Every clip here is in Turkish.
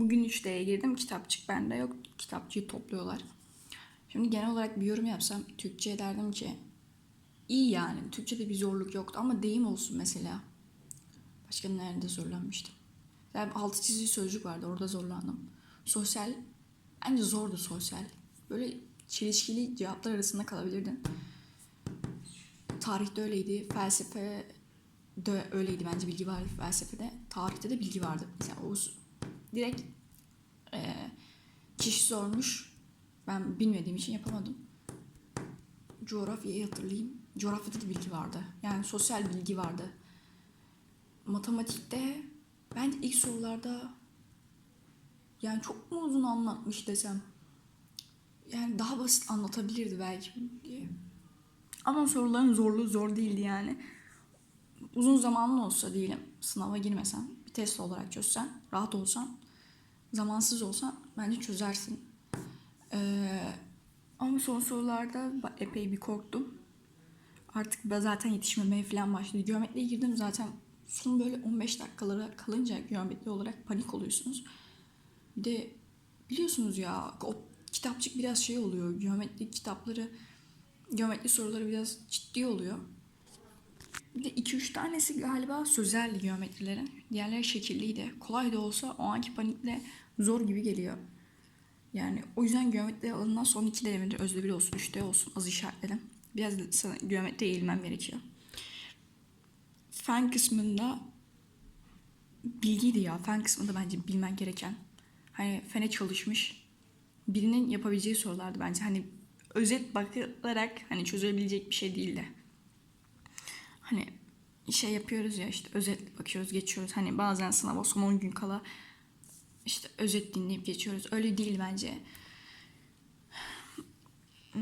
Bugün 3D'ye girdim. Kitapçık bende yok. Kitapçıyı topluyorlar. Şimdi genel olarak bir yorum yapsam Türkçe derdim ki iyi yani. Türkçe'de bir zorluk yoktu ama deyim olsun mesela. Başka nerede zorlanmıştım? Yani altı çizili sözcük vardı orada zorlandım. Sosyal bence zordu sosyal. Böyle çelişkili cevaplar arasında kalabilirdin. Tarihte öyleydi. Felsefe de öyleydi bence bilgi vardı felsefede. Tarihte de bilgi vardı. Mesela o direkt e, kişi sormuş. Ben bilmediğim için yapamadım. Coğrafyayı hatırlayayım. Coğrafyada da bilgi vardı. Yani sosyal bilgi vardı. Matematikte bence ilk sorularda yani çok mu uzun anlatmış desem. Yani daha basit anlatabilirdi belki. Ama soruların zorluğu zor değildi yani. Uzun zamanlı olsa diyelim sınava girmesen bir test olarak çözsen rahat olsan zamansız olsan bence çözersin. Ee, ama son sorularda epey bir korktum. Artık ben zaten yetişmemeye falan başladı. Geometriye girdim zaten son böyle 15 dakikalara kalınca geometri olarak panik oluyorsunuz. Bir de biliyorsunuz ya o kitapçık biraz şey oluyor. Geometri kitapları, geometri soruları biraz ciddi oluyor. Bir de 2-3 tanesi galiba sözeldi geometrilerin. Diğerleri şekilliydi. Kolay da olsa o anki panikle zor gibi geliyor. Yani o yüzden geometri alanından son iki denemede özde bir olsun, üçte olsun az işaretledim. Biraz sana geometriye eğilmem gerekiyor. Fen kısmında bilgiydi ya. Fen kısmında bence bilmen gereken. Hani fene çalışmış birinin yapabileceği sorulardı bence. Hani özet bakılarak hani çözebilecek bir şey değildi. Hani şey yapıyoruz ya işte özet bakıyoruz geçiyoruz. Hani bazen sınava son 10 gün kala işte özet dinleyip geçiyoruz. Öyle değil bence.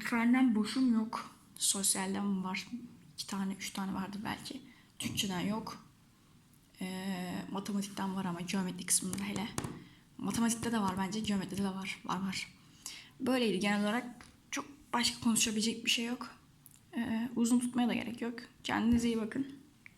Fenden boşum yok. Sosyalden var. iki tane, üç tane vardı belki. Türkçeden yok. Ee, matematikten var ama geometri kısmında hele. Matematikte de var bence, geometride de var. Var var. Böyleydi genel olarak. Çok başka konuşabilecek bir şey yok. Ee, uzun tutmaya da gerek yok. Kendinize iyi bakın.